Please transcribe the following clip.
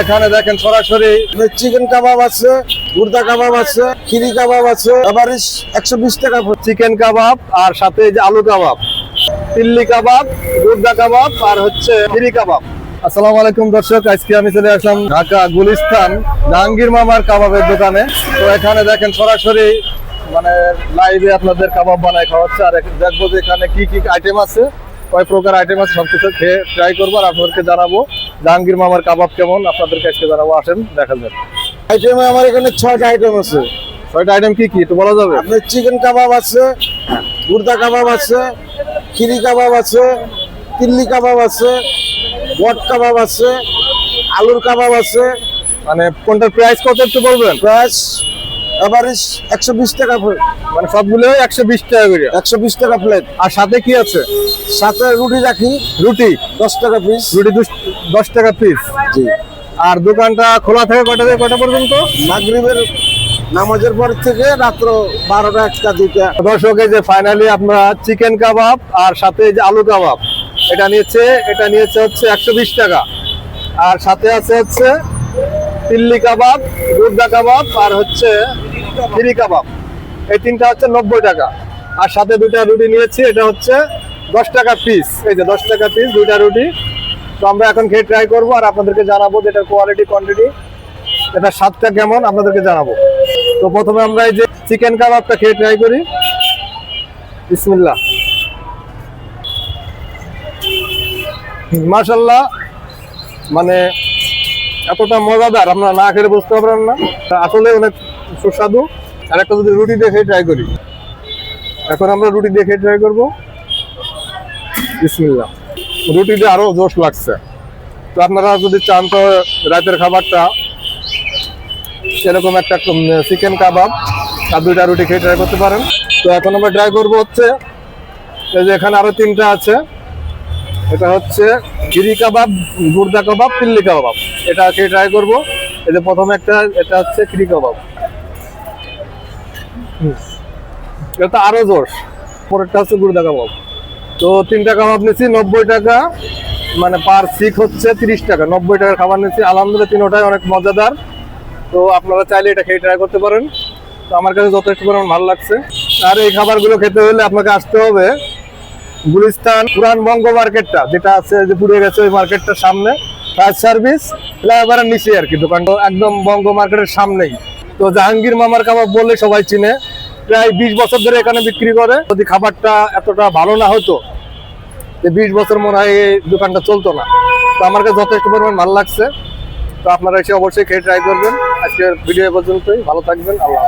এখানে দেখেন সরাসরি চিকেন কাবাব আছে গুর্দা কাবাব আছে খিরি কাবাব আছে এভারেজ একশো বিশ টাকা চিকেন কাবাব আর সাথে যে আলু কাবাব দিল্লি কাবাব গুর্দা কাবাব আর হচ্ছে ফিরি কাবাব। আসসালামু আলাইকুম দর্শক আজকে আমি চলে আসলাম ঢাকা গুলিস্তান জাহাঙ্গীর মামার কাবাবের দোকানে। তো এখানে দেখেন সরাসরি মানে লাইভে আপনাদের কাবাব বানায় খাওয়া হচ্ছে আর দেখব যে এখানে কি কি আইটেম আছে কয় প্রকার আইটেম আছে সবকিছু খেয়ে ট্রাই করব আর আপনাদেরকে জানাব। জাহাঙ্গীর মামার কাবাব কেমন? আপনাদেরকে আজকে জানাব আসেন দেখা যাক। আইটেমে আমার এখানে ছয়টা আইটেম আছে। ছয়টা আইটেম কি কি? একটু বলা যাবে? আপনার চিকেন কাবাব আছে গুর্দা কাবাব আছে খিরি কাবাব আছে তিল্লি কাবাব আছে বট কাবাব আছে আলুর কাবাব আছে। মানে কোনটার প্রাইস কত একটু বলবেন? প্রাইস এভারেজ একশো বিশ টাকা মানে সবগুলো একশো বিশ টাকা করে। একশো বিশ টাকা প্লেট আর সাথে কি আছে? সাথে রুটি রাখি। রুটি? দশ টাকা পিস রুটি দুশ- টাকা পিস জি। আর দোকানটা খোলা থাকে কটা থেকে কটা পর্যন্ত? মাগরিবের নামাজের পর থেকে রাত্র বারোটা একটা দুইটা। দর্শক যে ফাইনালি আপনারা চিকেন কাবাব আর সাথে যে আলু কাবাব এটা নিয়েছে এটা নিয়েছে হচ্ছে একশো বিশ টাকা। আর সাথে আছে হচ্ছে দিল্লি কাবাব গুর্দা কাবাব আর হচ্ছে ফিরি কাবাব। এই তিনটা হচ্ছে নব্বই টাকা। আর সাথে দুইটা রুটি নিয়েছি, এটা হচ্ছে দশ টাকা পিস এই যে দশ টাকা পিস দুইটা রুটি। তো আমরা এখন খেয়ে ট্রাই করব আর আপনাদেরকে জানাব যে এটার কোয়ালিটি কোয়ান্টিটি এটা স্বাদটা কেমন, আপনাদেরকে জানাব। তো প্রথমে আমরা এই যে চিকেন কাবাবটা খেয়ে ট্রাই করি। বিসমিল্লাহ। মাশাল্লাহ মানে এতটা মজাদার, আপনারা না খেলে বুঝতে পারবেন না। আসলে অনেক সুস্বাদু। আর একটা যদি রুটি দেখে ট্রাই করি। এখন আমরা রুটি দেখে ট্রাই করব। বিসমিল্লাহ। রুটিতে আরও জোশ লাগছে। তো আপনারা যদি চান তো রাতের খাবারটা, সেরকম একটা চিকেন কাবাব আর দুইটা রুটি খেয়ে ট্রাই করতে পারেন। তো এখন আমরা ট্রাই করব হচ্ছে, এই যে এখানে আরও তিনটা আছে। এটা হচ্ছে গিরি কাবাব গুর্দা কাবাব পিল্লি কাবাব এটা খেয়ে ট্রাই করব। এই যে প্রথমে একটা, এটা হচ্ছে খিরি কাবাব। এটা আরও জোর। পরেরটা হচ্ছে গুর্দা কাবাব তো তিনটা কাবাব নিচ্ছি নব্বই টাকা। মানে পার সিক হচ্ছে তিরিশ টাকা। নব্বই টাকার খাবার নিচ্ছি আলহামদুলিল্লাহ তিনোটাই অনেক মজাদার। তো আপনারা চাইলে এটা খেয়ে ট্রাই করতে পারেন। তো আমার কাছে যথেষ্ট পরিমাণ ভালো লাগছে। আর এই খাবারগুলো খেতে হলে আপনাকে আসতে হবে গুলিস্তান পুরান বঙ্গ মার্কেটটা, যেটা আছে যে পুড়ে গেছে ওই মার্কেটটার সামনে। ফায়ার সার্ভিস ফ্লাইওভারের নিচে আর কি দোকানটা একদম বঙ্গ মার্কেটের সামনেই। তো জাহাঙ্গীর মামার কাবাব বললে সবাই চিনে। প্রায় বিশ বছর ধরে এখানে বিক্রি করে। যদি খাবারটা এতটা ভালো না হতো, যে বিশ বছর মনে হয় এই দোকানটা চলতো না। তো আমার কাছে যথেষ্ট পরিমাণ ভালো লাগছে। তো আপনারা এসে অবশ্যই খেয়ে ট্রাই করবেন। আজকের ভিডিও পর্যন্তই। ভালো থাকবেন। আল্লাহ।